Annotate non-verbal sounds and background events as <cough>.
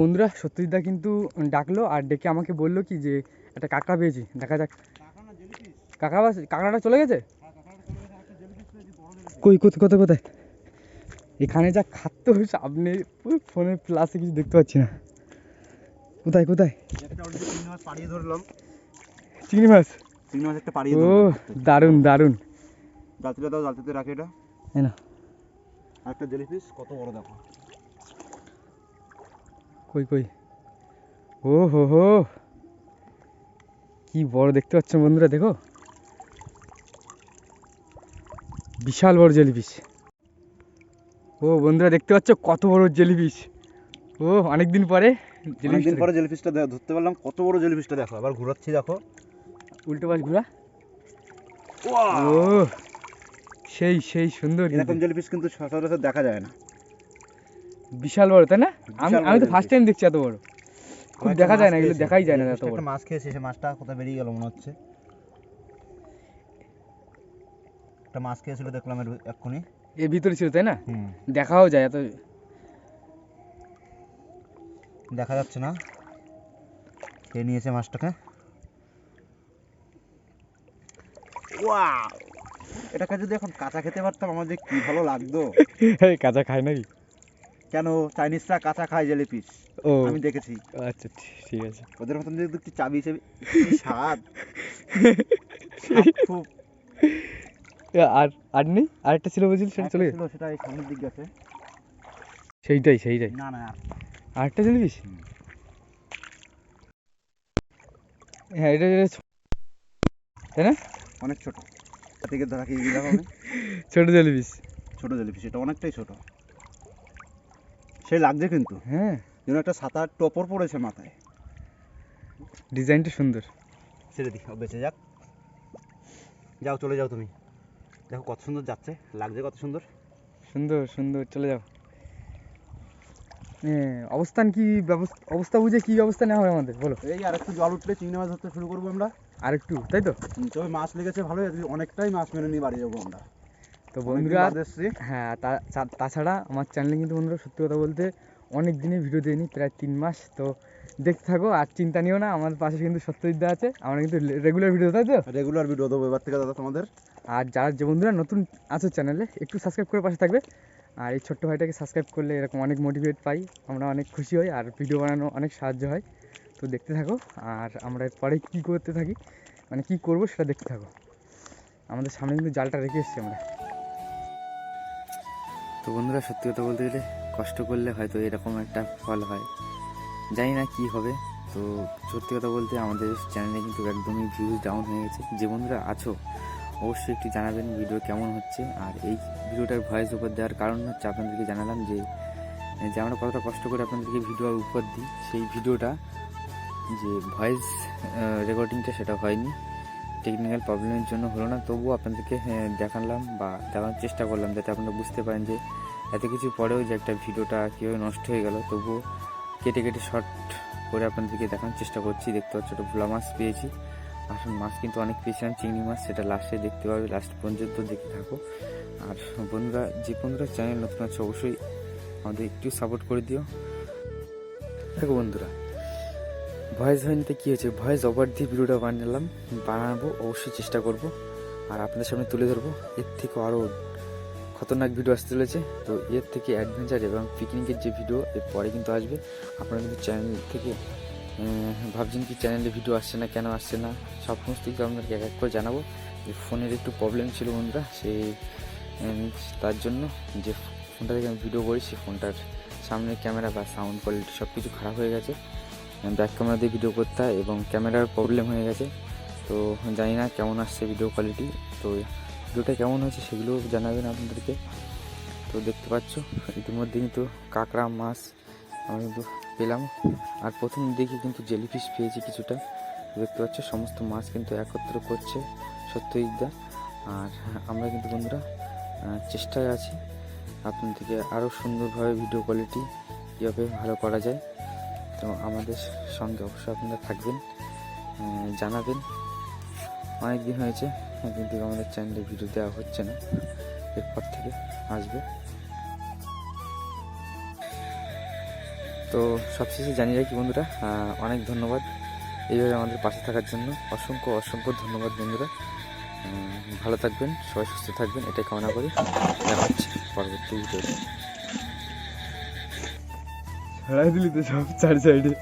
বন্ধুরা সত্যজিৎদা কিন্তু ডাকলো আর ডেকে আমাকে বলল কি যে একটা কাঁকড়া পেয়েছি। দেখা যাক। কাঁকড়া কাঁকড়াটা চলে গেছে? কই কোথায় কোথায় কোথায়? এখানে যা খাদ্য সামনে ফোনের প্লাসে কিছু দেখতে পাচ্ছি না। কোথায় কোথায়? চিংড়ি মাছ। পাড়িয়ে ধরলাম চিংড়ি মাছ চিংড়ি মাছ একটা পাড়িয়ে ও দারুণ দারুণ। জালতিটা দাও জালতিতে রাখে এটা। না। জেলিফিশ কত বড় দেখো। কই কই? ও হো হো। কি বড় দেখতে পাচ্ছ বন্ধুরা দেখো। বিশাল বড় জেলিফিশ। ও বন্ধুরা দেখতে পাচ্ছ কত বড় জেলিফিশ? ও অনেকদিন পরে অনেকদিন পরে জেলিফিশটা ধরতে পারলাম কত বড় জেলিফিশটা দেখো আবার ঘোরাচ্ছি দেখো। উল্টো পাশ ঘোরা। ও সেই সেই সুন্দর। এরকম জেলিফিশ কিন্তু সচরাচর দেখা যায় না। বিশাল বড় তাই না? আমি আমি তো ফার্স্ট টাইম দেখছি এত বড়। খুব দেখা যায় না এগুলো দেখাই যায় না এত বড়। মাছ খেয়েছে সে মাছটা কোথায় বেরিয়ে গেল মনে হচ্ছে। একটা মাছ খেয়েছিল দেখলাম এক্ষুনি। এর ভিতরে ছিল তাই না? দেখাও যায় এত। দেখা যাচ্ছে না। কে নিয়েছে মাছটাকে? এটাকে যদি এখন কাঁচা খেতে পারতাম আমার যে কি ভালো লাগতো। <laughs> কাঁচা খায় নাকি? কেন চাইনিজরা কাঁচা খায় জেলিফিশ ও। আমি দেখেছি। আচ্ছা ঠিক- আছে। ওদের মতন যদি একটু চাবি হিসেবে স্বাদ? <laughs> খুব আর আর নেই? আরেকটা ছিল বলছিল সেটা চলে গেছে সেটা এই সামনের দিক গেছে। সেইটাই সেইটাই। না না আর আরেকটা হুম। হ্যাঁ এটা এটা ছো- তাই না? অনেক ছোট। থেকে ধরা কি দিলাম <laughs> ছোট জেলিফিশ ছোট জেলিফিশ এটা অনেকটাই ছোট। সেই লাগছে কিন্তু। হ্যাঁ। যেন একটা সাতার টপর পড়েছে মাথায়। ডিজাইনটা সুন্দর। ছেড়ে দিই বেঁচে যাক। যাও চলে যাও তুমি। দেখো কত সুন্দর যাচ্ছে লাগছে কত সুন্দর। সুন্দর সুন্দর চলে যাও। অবস্থান কি ব্যবস্থা অবস্থা বুঝে কি ব্যবস্থা নেওয়া হবে আমাদের? বলো। এই আর একটু জল উঠলে চিংড়ি মাছ ধরতে শুরু করব আমরা। আর একটু তাই তো? তবে মাছ লেগেছে ভালোই অনেকটাই মাছ মেরে নিয়ে বাড়ি যাব আমরা। তো বন্ধুরা হ্যাঁ তাছাড়া আমার চ্যানেলে কিন্তু বন্ধুরা সত্যি কথা বলতে অনেক দিনে ভিডিও দিইনি প্রায় তিন মাস। তো দেখতে থাকো আর চিন্তা নিও না আমার পাশে কিন্তু সত্যজিৎদা আছে আমরা কিন্তু রেগুলার ভিডিও তাই তো? রেগুলার ভিডিও দেবো এবার থেকে দাদা তোমাদের। আর যারা যে বন্ধুরা নতুন আছো চ্যানেলে একটু সাবস্ক্রাইব করে পাশে থাকবে। আর এই ছোট্ট ভাইটাকে সাবস্ক্রাইব করলে এরকম অনেক মোটিভেট পাই আমরা অনেক খুশি হই আর ভিডিও বানানো অনেক সাহায্য হয়। তো দেখতে থাকো আর আমরা পরে কী করতে থাকি মানে কী করব সেটা দেখতে থাকো। আমাদের সামনে কিন্তু জালটা রেখে এসেছি আমরা। তো বন্ধুরা, সত্যি কথা বলতে গেলে কষ্ট করলে হয়তো এরকম একটা ফল হয়। জানি না কি হবে, তো সত্যি কথা বলতে আমাদের চ্যানেলে কিন্তু একদমই ভিউজ ডাউন হয়ে গেছে। যে বন্ধুরা আছো, অবশ্যই একটু জানাবেন ভিডিও কেমন হচ্ছে। আর এই ভিডিওটার ভয়েস উপর দেওয়ার কারণ হচ্ছে আপনাদেরকে জানালাম যে যে আমরা কতটা কষ্ট করে আপনাদেরকে ভিডিও উপর দিই, সেই ভিডিওটা যে ভয়েস রেকর্ডিংটা সেটা হয়নি। টেকনিক্যাল প্রবলেমের জন্য হলো না তবুও আপনাদেরকে হ্যাঁ, দেখালাম বা দেখানোর চেষ্টা করলাম যাতে আপনারা বুঝতে পারেন যে এত কিছু পরেও যে একটা ভিডিওটা কীভাবে নষ্ট হয়ে গেল। তবুও কেটে কেটে শর্ট করে আপনাদেরকে দেখানোর চেষ্টা করছি। দেখতে পাচ্ছি একটা ভোলা মাছ পেয়েছি। আসল মাছ কিন্তু অনেক পেয়েছিলাম চিংড়ি মাছ সেটা লাস্টে দেখতে পাবে লাস্ট পর্যন্ত দেখতে থাকো। আর বন্ধুরা যে বন্ধুরা চ্যানেল নতুন আছে অবশ্যই আমাদের একটু সাপোর্ট করে দিও। দেখো বন্ধুরা ভয়েস হয়নিতে কী হয়েছে? ভয়েস ওভার দিয়ে ভিডিওটা বানালাম, বানাবো, অবশ্যই চেষ্টা করব। আর আপনাদের সামনে তুলে ধরবো, এর থেকে আরও খতরনাক ভিডিও আসতে চলেছে। তো এর থেকে অ্যাডভেঞ্চার এবং পিকনিকের যে ভিডিও, এর পরে কিন্তু আসবে। আপনারা কিন্তু চ্যানেল থেকে ভাবছেন কি চ্যানেলে ভিডিও আসছে না, কেন আসছে না, সব সমস্ত কিছু আপনাকে এক এক করে জানাব। যে ফোনের একটু প্রবলেম ছিল বন্ধুরা সেই তার জন্য যে ফোনটা থেকে আমি ভিডিও করি সেই ফোনটার সামনের ক্যামেরা বা সাউন্ড কোয়ালিটি সব কিছু খারাপ হয়ে গেছে। ব্যাক ক্যামেরা দিয়ে ভিডিও করতে হয় এবং ক্যামেরার প্রবলেম হয়ে গেছে। তো জানি না কেমন আসছে ভিডিও কোয়ালিটি তো ভিডিওটা কেমন হয়েছে সেগুলো জানাবেন আপনাদেরকে। তো দেখতে পাচ্ছ ইতিমধ্যে কিন্তু কাঁকড়া, মাছ আমি কিন্তু পেলাম। আর প্রথম দিকে কিন্তু জেলিফিশ পেয়েছি কিছুটা। দেখতে পাচ্ছ, সমস্ত মাছ কিন্তু একত্র করছে সত্যজিৎদা। আর আমরা কিন্তু বন্ধুরা চেষ্টায় আছি আপনাদেরকে আরও সুন্দরভাবে ভিডিও কোয়ালিটি কীভাবে ভালো করা যায়। তো আমাদের সঙ্গে অবশ্যই আপনারা থাকবেন জানাবেন। অনেক দিন হয়েছে কিন্তু আমাদের চ্যানেলে ভিডিও দেওয়া হচ্ছে না। এরপর থেকে আসবে। তো সবশেষে জানিয়ে রাখি বন্ধুরা অনেক ধন্যবাদ এইভাবে আমাদের পাশে থাকার জন্য। অসংখ্য অসংখ্য ধন্যবাদ বন্ধুরা। ভালো থাকবেন, সবাই সুস্থ থাকবেন, এটাই কামনা করি। দেখা হচ্ছে পরবর্তী ভিডিওতে Herhalde lidesi hafif çerçeğiydi.